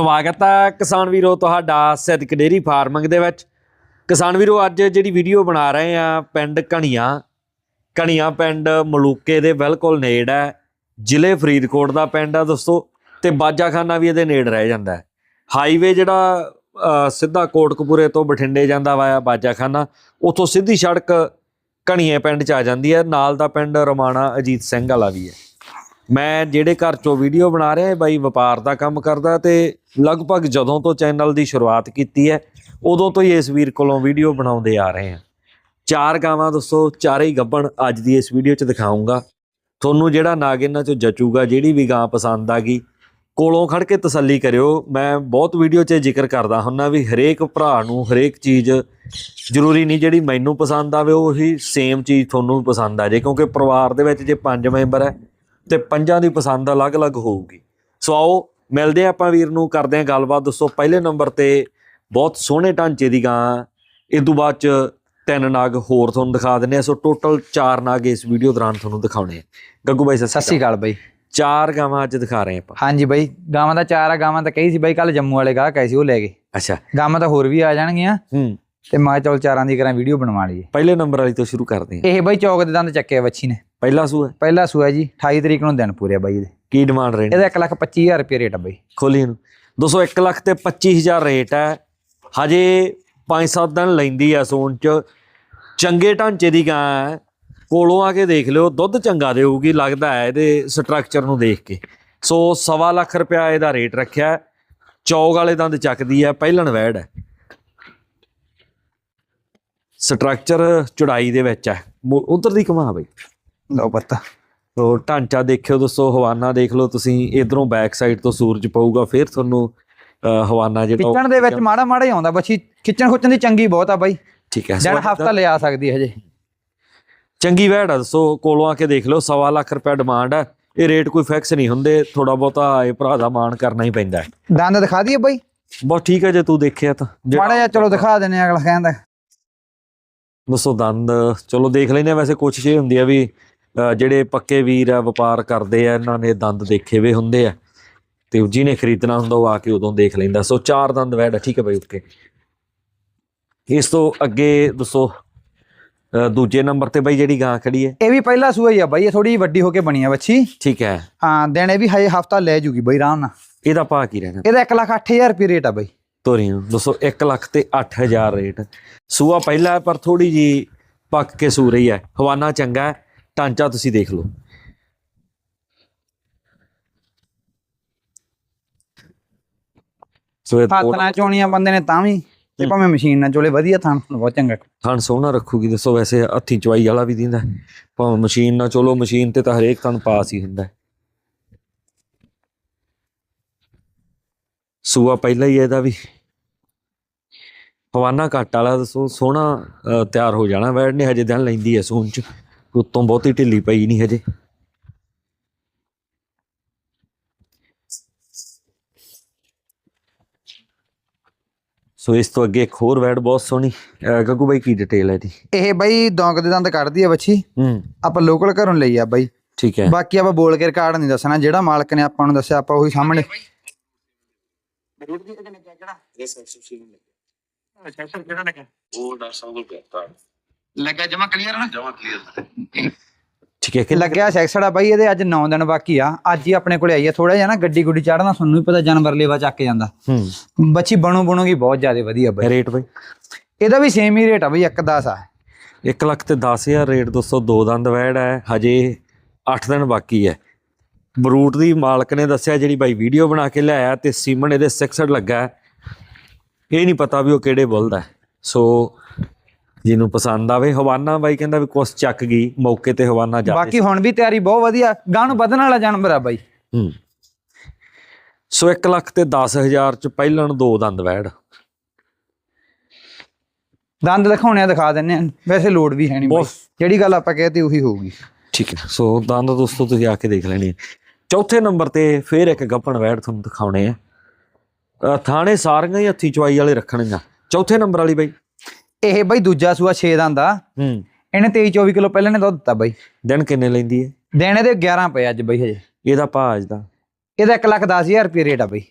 ਸਵਾਗਤ ਹੈ ਕਿਸਾਨ ਵੀਰੋ, ਤੁਹਾਡਾ ਸਿੱਧਕ ਡੇਰੀ ਫਾਰਮਿੰਗ ਦੇ ਵਿੱਚ। ਕਿਸਾਨ ਵੀਰੋ, ਅੱਜ ਜਿਹੜੀ ਵੀਡੀਓ ਬਣਾ ਰਹੇ ਆ ਪਿੰਡ ਕਣੀਆਂ। ਕਣੀਆਂ ਪਿੰਡ ਮਲੂਕੇ ਦੇ ਬਿਲਕੁਲ ਨੇੜ ਹੈ। ਜ਼ਿਲ੍ਹੇ ਫਰੀਦਕੋਟ ਦਾ ਪਿੰਡ ਆ ਦੋਸਤੋ, ਤੇ ਬਾਜਾਖਾਨਾ ਵੀ ਇਹਦੇ ਨੇੜ ਰਹਿ ਜਾਂਦਾ ਹੈ। ਹਾਈਵੇ ਜਿਹੜਾ ਸਿੱਧਾ ਕੋਟਕਪੂਰੇ ਤੋਂ ਬਠਿੰਡੇ ਜਾਂਦਾ ਵਾ ਬਾਜਾਖਾਨਾ, ਉੱਥੋਂ ਸਿੱਧੀ ਸੜਕ ਕਣੀਏ ਪਿੰਡ ਚ ਆ ਜਾਂਦੀ ਹੈ। ਨਾਲ ਦਾ ਪਿੰਡ ਰਮਾਣਾ ਅਜੀਤ ਸਿੰਘ ਵਾਲਾ ਵੀ ਹੈ। ਮੈਂ ਜਿਹੜੇ ਘਰ ਚੋਂ ਵੀਡੀਓ ਬਣਾ ਰਿਹਾ, ਇਹ ਬਾਈ ਵਪਾਰ ਦਾ ਕੰਮ ਕਰਦਾ ਤੇ ਲਗਭਗ ਜਦੋਂ ਤੋਂ ਚੈਨਲ ਦੀ ਸ਼ੁਰੂਆਤ ਕੀਤੀ ਹੈ, ਉਦੋਂ ਤੋਂ ਹੀ ਇਸ ਵੀਰ ਕੋਲੋਂ ਵੀਡੀਓ ਬਣਾਉਂਦੇ ਆ ਰਹੇ ਹਾਂ। ਚਾਰ ਗਾਵਾਂ ਦੱਸੋ, ਚਾਰੇ ਹੀ ਗੱਬਣ ਅੱਜ ਦੀ ਇਸ ਵੀਡੀਓ 'ਚ ਦਿਖਾਉਂਗਾ ਤੁਹਾਨੂੰ ਜਿਹੜਾ ਨਾਗ ਇਹਨਾਂ 'ਚੋਂ ਜਚੂਗਾ, ਜਿਹੜੀ ਵੀ ਗਾਂ ਪਸੰਦ ਆ ਗਈ, ਕੋਲੋਂ ਖੜ ਕੇ ਤਸੱਲੀ ਕਰਿਓ। ਮੈਂ ਬਹੁਤ ਵੀਡੀਓ 'ਚ ਜ਼ਿਕਰ ਕਰਦਾ ਹੁੰਨਾ ਵੀ ਹਰੇਕ ਭਰਾ ਨੂੰ ਹਰੇਕ ਚੀਜ਼ ਜ਼ਰੂਰੀ ਨਹੀਂ, ਜਿਹੜੀ ਮੈਨੂੰ ਪਸੰਦ ਆਵੇ, ਉਹੀ ਸੇਮ ਚੀਜ਼ ਤੁਹਾਨੂੰ ਵੀ ਪਸੰਦ ਆ ਜੇ, ਕਿਉਂਕਿ ਪਰਿਵਾਰ ਦੇ ਵਿੱਚ ਜੇ ਪੰਜ ਮੈਂਬਰ ਹੈ, ਤੇ ਪੰਜਾਂ ਦੀ ਪਸੰਦ ਅਲੱਗ-ਅਲੱਗ ਹੋਊਗੀ। ਸੋ ਆਓ ਮਿਲਦੇ ਆਪਾਂ ਵੀਰ ਨੂੰ ਕਰਦੇ ਹਾਂ ਗੱਲਬਾਤ। ਦੋਸਤੋ ਪਹਿਲੇ ਨੰਬਰ ਤੇ ਬਹੁਤ ਸੋਹਣੇ ਢਾਂਚੇ ਦੀ ਗਾਂ। ਇਸ ਤੋਂ ਬਾਅਦ ਚ ਤਿੰਨ ਨਾਗ ਹੋਰ ਤੁਹਾਨੂੰ ਦਿਖਾ ਦਿੰਨੇ ਆ ਸੋ ਟੋਟਲ ਚਾਰ ਨਾਗ ਇਸ ਵੀਡੀਓ ਦੌਰਾਨ ਤੁਹਾਨੂੰ ਦਿਖਾਉਣੇ ਆ। ਗੱਗੂ ਬਾਈ ਸਤਿ ਸ਼੍ਰੀ ਅਕਾਲ ਬਾਈ। ਚਾਰ ਗਾਵਾਂ ਅੱਜ ਦਿਖਾ ਰਹੇ ਆਪਾਂ। ਹਾਂਜੀ ਬਾਈ ਗਾਵਾਂ ਦਾ ਚਾਰ ਆ ਗਾਵਾਂ ਤਾਂ ਕਹੀ ਸੀ ਬਾਈ ਕੱਲ ਜੰਮੂ ਵਾਲੇ ਗਾਹ ਕਹੇ ਸੀ ਉਹ ਲੈ ਗਏ। ਅੱਛਾ। ਗਾਵਾਂ ਤਾਂ ਹੋਰ ਵੀ ਆ ਜਾਣਗੀਆਂ। ਹੂੰ। ਤੇ ਮੈਂ ਚੱਲ ਚਾਰਾਂ ਦੀ ਕਰਾਂ ਵੀਡੀਓ ਬਣਵਾ ਲਈਏ। ਪਹਿਲੇ ਨੰਬਰ ਵਾਲੀ ਤੋਂ ਸ਼ੁਰੂ ਕਰਦੇ ਹਾਂ। ਇਹ ਬਾਈ ਚੌਕ ਦੇ ਦੰਦ ਚੱਕੇ ਆ ਬੱਚੀ ਨੇ। ਪਹਿਲਾ ਸੂ ਹੈ ਪਹਿਲਾ ਸੂਆ ਜੀ 28 ਤਰੀਕ ਨੂੰ ਦਿਨ ਪੂਰੇ ਆ ਬਾਈ ਇਹਦੇ। ਕੀ ਡਿਮਾਂਡ ਰਹੇ ਨੇ ਇਹਦਾ 1 ਲੱਖ 25000 ਰੁਪਏ ਰੇਟ ਆ ਬਾਈ। ਖੋਲੀ ਇਹਨੂੰ। 201 ਲੱਖ ਤੇ 25000 ਰੇਟ ਹੈ। ਹਜੇ 5-7 ਦਿਨ ਲੈਂਦੀ ਆ ਸੋਨ ਚ। ਚੰਗੇ ਢਾਂਚੇ ਦੀ ਗਾਂ ਹੈ। ਕੋਲੋਂ ਆ ਕੇ ਦੇਖ ਲਿਓ ਦੁੱਧ ਚੰਗਾ ਦੇਊਗੀ ਲੱਗਦਾ ਹੈ ਇਹਦੇ ਸਟਰਕਚਰ ਨੂੰ ਦੇਖ ਕੇ। ਸੋ ਸਵਾ ਲੱਖ ਰੁਪਇਆ ਇਹਦਾ ਰੇਟ ਰੱਖਿਆ। ਚੌਗ ਵਾਲੇ ਦੰਦ ਚੱਕਦੀ ਹੈ ਪਹਿਲਣ ਵੈੜ ਹੈ। ਸਟਰਕਚਰ ਚੁੜਾਈ ਦੇ ਵਿੱਚ ਹੈ। ਉਧਰ ਦੀ ਕਮਾ ਬਈ। ਲਓ ਪੱਤਾ। ਤੋ ਢਾਂਚਾ ਦੇਖਿਓ ਦੋਸਤੋ ਹਵਾਨਾ ਦੇਖ ਲਓ ਤੁਸੀਂ ਇਧਰੋਂ ਬੈਕ ਸਾਈਡ ਤੋਂ ਸੂਰਜ ਪਊਗਾ ਫਿਰ ਤੁਹਾਨੂੰ ਹਵਾਨਾ ਜਿਹੜਾ ਖਿੱਚਣ ਦੇ ਵਿੱਚ ਮਾੜਾ ਮਾੜਾ ਹੀ ਆਉਂਦਾ ਬੱਚੀ ਖਿੱਚਣ ਖੁੱਚਣ ਦੀ ਚੰਗੀ ਬਹੁਤ ਆ ਬਾਈ। ਠੀਕ ਹੈ ਸੋ ਹਫਤਾ ਲਿਆ ਸਕਦੀ ਹਜੇ। ਚੰਗੀ ਵੈੜ ਆ ਦੋਸਤੋ ਕੋਲੋਂ ਆ ਕੇ ਦੇਖ ਲਓ ਸਵਾ ਲੱਖ ਰੁਪਏ ਡਿਮਾਂਡ ਹੈ ਇਹ ਰੇਟ ਕੋਈ ਫਿਕਸ ਨਹੀਂ ਹੁੰਦੇ ਥੋੜਾ ਬਹੁਤਾ ਇਹ ਭਰਾ ਦਾ ਮਾਣ ਕਰਨਾ ਹੀ ਪੈਂਦਾ ਦੰਦ ਦਿਖਾ ਦਈਏ ਬਾਈ। ਬਹੁਤ ਠੀਕ ਹੈ ਜੇ ਤੂੰ ਦੇਖਿਆ ਤਾਂ। ਜਿਹੜਾ- ਮਾੜਾ ਜਿਹਾ ਚਲੋ ਦਿਖਾ ਦਿੰਨੇ ਆ, ਅਗਲਾ ਕਹਿੰਦਾ। ਦੱਸੋ ਦੰਦ ਚਲੋ ਦੇਖ ਲੈਨੇ ਵੈਸੇ ਕੋਸ਼ਿਸ਼ ਇਹ ਹੁੰਦੀ ਆ ਵੀ ਜਿਹੜੇ ਪੱਕੇ ਵੀਰ ਆ ਵਪਾਰ ਕਰਦੇ ਆ ਇਹਨਾਂ ਨੇ ਦੰਦ ਦੇਖੇ ਵੇ ਹੁੰਦੇ ਆ। ਤੇ ਜਿਹਨੇ ਖਰੀਦਣਾ ਹੁੰਦਾ ਉਹ ਆ ਕੇ ਉਦੋਂ ਦੇਖ ਲੈਂਦਾ। ਸੋ ਚਾਰ ਦੰਦ ਆ, ਠੀਕ ਹੈ ਬਾਈ ਓਕੇ। ਇਸ ਤੋਂ ਅੱਗੇ ਦੱਸੋ ਦੂਜੇ ਨੰਬਰ ਤੇ ਬਾਈ ਜਿਹੜੀ ਗਾਂ ਖੜੀ ਹੈ। ਇਹ ਵੀ ਪਹਿਲਾ ਸੂਆ ਹੀ ਆ ਬਾਈ ਇਹ ਥੋੜੀ ਵੱਡੀ ਹੋ ਕੇ ਬਣੀ ਆ ਬੱਚੀ। ਠੀਕ ਹੈ। ਹਾਂ ਦਿਨ ਇਹ ਵੀ ਹਜੇ ਹਫਤਾ ਲੈ ਜੂਗੀ ਬਾਈ ਆਰਾਮ ਨਾਲ। ਇਹਦਾ ਭਾਅ ਕੀ ਰਹਿਣਾ? ਇਹਦਾ 1 ਲੱਖ 8000 ਰੁਪਏ ਰੇਟ ਆ ਬਾਈ। ਤੋਰੀ ਦੱਸੋ 1 ਲੱਖ ਤੇ 8000 ਰੇਟ। ਸੂਆ ਪਹਿਲਾ ਪਰ ਥੋੜੀ ਜੀ ਪੱਕ ਕੇ ਸੂ ਰਹੀ ਹੈ। ਹਵਾਨਾ ਚੰਗਾ ਹੈ। ਢਾਂਚਾ ਤੁਸੀਂ ਦੇਖ ਲਓ। ਸੋ ਇਹ ਹੱਥ ਨਾਲ ਚੋਣੀਆਂ ਬੰਦੇ ਨੇ ਤਾਂ ਵੀ ਤੇ ਭਾਵੇਂ ਮਸ਼ੀਨ ਨਾਲ ਚੋਲੇ ਵਧੀਆ ਥਾਂ ਬਹੁਤ ਚੰਗਾ। ਥਣ ਸੋਹਣਾ ਰੱਖੂਗੀ ਦੱਸੋ ਵੈਸੇ ਹੱਥੀ ਚਵਾਈ ਵਾਲਾ ਵੀ ਦਿੰਦਾ। ਭਾਵੇਂ ਮਸ਼ੀਨ ਨਾਲ ਚਲੋ ਮਸ਼ੀਨ ਤੇ ਤਾਂ ਹਰੇਕ ਥਣ ਪਾਸ ਹੀ ਹੁੰਦਾ। ਸੂਆ ਪਹਿਲਾ ਹੀ ਇਹਦਾ ਵੀ। ਹਵਾਨਾ ਘੱਟ ਵਾਲਾ ਦੱਸੋ ਸੋਹਣਾ ਤਿਆਰ ਹੋ ਜਾਣਾ ਵੈੜ ਨੇ ਹਜੇ ਦਿਨ ਲੈਂਦੀ ਹੈ ਸੂਨ ਚ। ਉੱਤੋਂ ਬਹੁਤੀ ਢਿੱਲੀ ਪਈ ਨਹੀਂ ਹਜੇ। ਸੋ ਇਸ ਤੋਂ ਅੱਗੇ ਇੱਕ ਹੋਰ ਵੈੜ ਬਹੁਤ ਸੋਹਣੀ। ਗੱਗੂ ਬਾਈ ਕੀ ਡਿਟੇਲ ਹੈ ਇਹਦੀ? ਇਹ ਬਾਈ ਦੌਂਕ ਦੇ ਦੰਦ ਕੱਢਦੀ ਆ ਬੱਚੀ। ਹੂੰ। ਆਪਾਂ ਲੋਕਲ ਘਰੋਂ ਲਈ ਆ ਬਾਈ। ਠੀਕ ਹੈ। ਬਾਕੀ ਆਪਾਂ ਬੋਲ ਕੇ ਰਿਕਾਰਡ ਨਹੀਂ ਦੱਸਣਾ। ਜਿਹੜਾ ਮਾਲਕ ਨੇ ਆਪਾਂ ਨੂੰ ਦੱਸਿਆ ਆਪਾਂ ਉਹੀ ਸਾਹਮਣੇ। ਲੱਗਾ ਜਮਾ ਕਲੀਅਰ ਨਾ? ਠੀਕ। ਹੈ ਕਿ ਲੱਗਿਆ ਸੈਕਸੜਾ ਬਾਈ ਇਹਦੇ ਅੱਜ 9 ਦਿਨ ਬਾਕੀ ਆ। ਅੱਜ ਹੀ ਆਪਣੇ ਕੋਲੇ ਆਈ ਆ ਥੋੜਾ ਜਿਹਾ ਨਾ ਗੱਡੀ ਗੁੱਡੀ ਚੜਨਾ ਤੁਹਾਨੂੰ ਵੀ ਪਤਾ ਜਾਨਵਰ ਲੇਵਾ ਚੱਕ ਜਾਂਦਾ। ਹੂੰ। ਬੱਚੀ ਬਣੂ ਬਣੂਗੀ ਬਹੁਤ ਜ਼ਿਆਦਾ ਵਧੀਆ ਬਾਈ। ਰੇਟ ਬਾਈ? ਇਹਦਾ ਵੀ ਸੇਮ ਹੀ ਰੇਟ ਆ ਬਾਈ 110 ਆ। 1 ਲੱਖ ਤੇ 10000 ਰੇਟ ਦੋਸਤੋ ਦੋ ਦੰਦ ਵੈੜ ਹੈ। ਹਜੇ 8 ਦਿਨ ਬਾਕੀ ਹੈ। ਬਰੂਟ ਦੀ ਮਾਲਕ ਨੇ ਦੱਸਿਆ ਜਿਹੜੀ ਬਾਈ ਵੀਡੀਓ ਬਣਾ ਕੇ ਲਿਆਇਆ ਤੇ ਸੀਮਨ ਇਹਦੇ 66 ਲੱਗਾ। ਇਹ ਨਹੀਂ ਪਤਾ ਵੀ ਉਹ ਕਿਹੜੇ ਬੁੱਲਦਾ। ਸੋ ਜਿਹਨੂੰ ਪਸੰਦ ਆਵੇ। ਹਵਾਨਾ ਬਾਈ ਕਹਿੰਦਾ ਵੀ ਕੁਛ ਚੱਕ ਗਈ ਮੌਕੇ ਤੇ ਹਵਾਨਾ ਜਾ ਬਾਕੀ ਹੁਣ ਵੀ ਤਿਆਰੀ ਬਹੁਤ ਵਧੀਆ ਗਾਂ ਨੂੰ ਵਧਣ ਵਾਲਾ ਜਾਨਵਰ ਆ ਬਾਈ। ਹੂੰ। ਸੋ 1 ਲੱਖ ਤੇ 10000 ਚ ਪਹਿਲਣ ਦੋ ਦੰਦ ਵੈੜ। ਦੰਦ ਦਿਖਾਉਣੇ ਆ ਦਿਖਾ ਦਿੰਨੇ ਆ। ਵੈਸੇ ਲੋਡ ਵੀ ਹੈ ਨਹੀਂ ਬਾਈ। ਜਿਹੜੀ ਗੱਲ ਆਪਾਂ ਕਹਤੀ ਉਹੀ ਹੋਊਗੀ। ਠੀਕ ਹੈ। ਸੋ ਦੰਦ ਦੋਸਤੋ ਤੁਸੀਂ ਆ ਕੇ ਦੇਖ ਲੈਣੀ ਹੈ ਚੌਥੇ ਨੰਬਰ ਤੇ ਫੇਰ ਇੱਕ ਗੱਪਣ ਵੈੜ ਤੁਹਾਨੂੰ ਦਿਖਾਉਣੇ ਆ। ਥਾਣੇ ਸਾਰੀਆਂ ਹੀ ਹੱਥੀ ਚਵਾਈ ਵਾਲੇ ਰੱਖਣੀਆਂ ਚੌਥੇ ਨੰਬਰ ਵਾਲੀ ਬਾਈ। ਇਹ ਬਾਈ ਦੂਜਾ ਸੂਆ 6 ਦੰਦ ਆ ਹੂੰ। ਇਹਨੇ 23 24 ਕਿਲੋ ਪਹਿਲਾਂ ਨੇ ਦੁੱਧ ਦਿੱਤਾ ਬਾਈ। ਦਿਨ ਕਿੰਨੇ ਲੈਂਦੀ ਹੈ ਦੇਣੇ ਦੇ 11 ਪਏ ਅੱਜ ਬਾਈ ਹਜੇ। ਇਹਦਾ ਭਾਅ ਅੱਜ ਦਾ। ਇਹਦਾ 1 ਲੱਖ 10000 ਰੁਪਏ ਰੇਟ ਆ ਬਾਈ।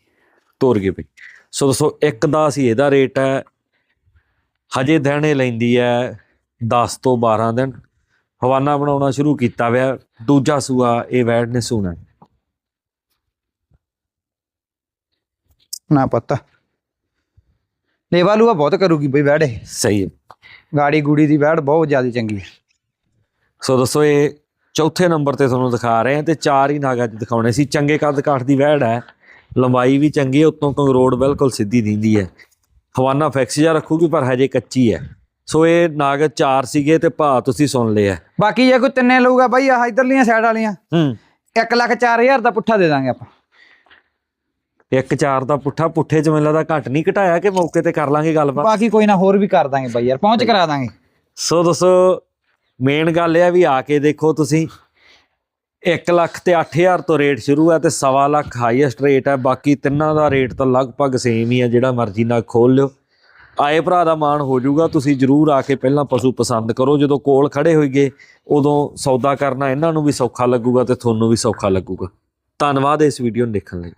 ਤੋਰ ਗਏ ਬਈ। ਸੋ ਦੋਸਤੋ ਇੱਕ ਦਾ ਸੀ ਇਹਦਾ ਰੇਟ ਹੈ। ਹਜੇ ਦਿਨ ਲੈਂਦੀ ਹੈ 10 ਤੋਂ 12 ਦਿਨ। ਹਵਾਨਾ ਬਣਾਉਣਾ ਸ਼ੁਰੂ ਕੀਤਾ ਵਿਆ ਦੂਜਾ ਸੂਆ ਇਹ ਵੈੜ ਨੇ ਸੂਣਾ ਨਾ ਪਤਾ। ਲੇਵਾ ਲੂਆ ਬਹੁਤ ਕਰੂਗੀ ਬਈ ਵੈੜ ਇਹ। ਸਹੀ ਹੈ। ਗਾੜੀ ਗੂੜੀ ਦੀ ਵੈੜ ਬਹੁਤ ਜ਼ਿਆਦਾ ਚੰਗੀ ਹੈ। ਸੋ ਦੋਸਤੋ ਇਹ ਚੌਥੇ ਨੰਬਰ ਤੇ ਤੁਹਾਨੂੰ ਦਿਖਾ ਰਹੇ ਹਾਂ ਤੇ ਚਾਰ ਹੀ ਨਾਗ ਦਿਖਾਉਣੇ ਸੀ। ਚੰਗੇ ਕੱਦ ਕਾਠ ਦੀ ਵਹਿੜ ਹੈ। ਲੰਬਾਈ ਵੀ ਚੰਗੀ ਹੈ ਉੱਤੋਂ ਕੰਗਰੋੜ ਬਿਲਕੁਲ ਸਿੱਧੀ ਦਿੰਦੀ ਹੈ। ਹਵਾਨਾ ਫਿਕਸ ਜਿਹਾ ਰੱਖੂਗੀ ਪਰ ਹਜੇ ਕੱਚੀ ਹੈ। ਸੋ ਇਹ ਨਾਗ ਚਾਰ ਸੀਗੇ ਤੇ ਭਾ ਤੁਸੀਂ ਸੁਣ ਲਿਆ। ਬਾਕੀ ਜੇ ਕੋਈ ਤਿੰਨੇ ਲਊਗਾ ਬਈ ਆਹ ਇਧਰਲੀਆਂ ਸਾਈਡ ਵਾਲੀਆਂ। ਹੂੰ। 1 ਲੱਖ 4000 ਦਾ ਪੁੱਠਾ ਦੇ ਦਾਂਗੇ ਆਪਾਂ। ਇੱਕ ਚਾਰ ਦਾ ਪੁੱਠਾ ਪੁੱਠੇ ਚ ਮੈਨੂੰ ਲੱਗਦਾ ਘੱਟ ਨਹੀਂ ਘਟਾਇਆ ਕਿ ਮੌਕੇ ਤੇ ਕਰ ਲਾਂਗੇ ਗੱਲਬਾਤ? ਬਾਕੀ ਕੋਈ ਨਾ ਹੋਰ ਵੀ ਕਰ ਦਾਂਗੇ ਬਈ ਯਾਰ ਪਹੁੰਚ ਕਰਾ ਦਾਂਗੇ। ਸੋ ਦੋਸਤੋ ਮੇਨ ਗੱਲ ਇਹ ਆ ਵੀ ਆ ਕੇ ਦੇਖੋ ਤੁਸੀਂ 1 ਲੱਖ ਤੇ 8000 ਤੋਂ ਰੇਟ ਸ਼ੁਰੂ ਹੈ ਤੇ ਸਵਾ ਲੱਖ ਹਾਈਐਸਟ ਰੇਟ ਹੈ ਬਾਕੀ ਤਿੰਨਾਂ ਦਾ ਰੇਟ ਤਾਂ ਲਗਭਗ ਸੇਮ ਹੀ ਹੈ ਜਿਹੜਾ ਮਰਜ਼ੀ ਨਾਲ ਖੋਲ ਲਿਓ। ਆਏ ਭਰਾ ਦਾ ਮਾਣ ਹੋ ਜਾਊਗਾ ਤੁਸੀਂ ਜਰੂਰ ਆ ਕੇ ਪਹਿਲਾਂ ਪਸ਼ੂ ਪਸੰਦ ਕਰੋ ਜਦੋਂ ਕੋਲ ਖੜੇ ਹੋਈਏ ਉਦੋਂ ਸੌਦਾ ਕਰਨਾ ਇਹਨਾਂ ਨੂੰ ਵੀ ਸੌਖਾ ਲੱਗੂਗਾ ਤੇ ਤੁਹਾਨੂੰ ਵੀ ਸੌਖਾ ਲੱਗੂਗਾ। ਧੰਨਵਾਦ ਇਸ ਵੀਡੀਓ ਨੂੰ ਦੇਖਣ ਲਈ।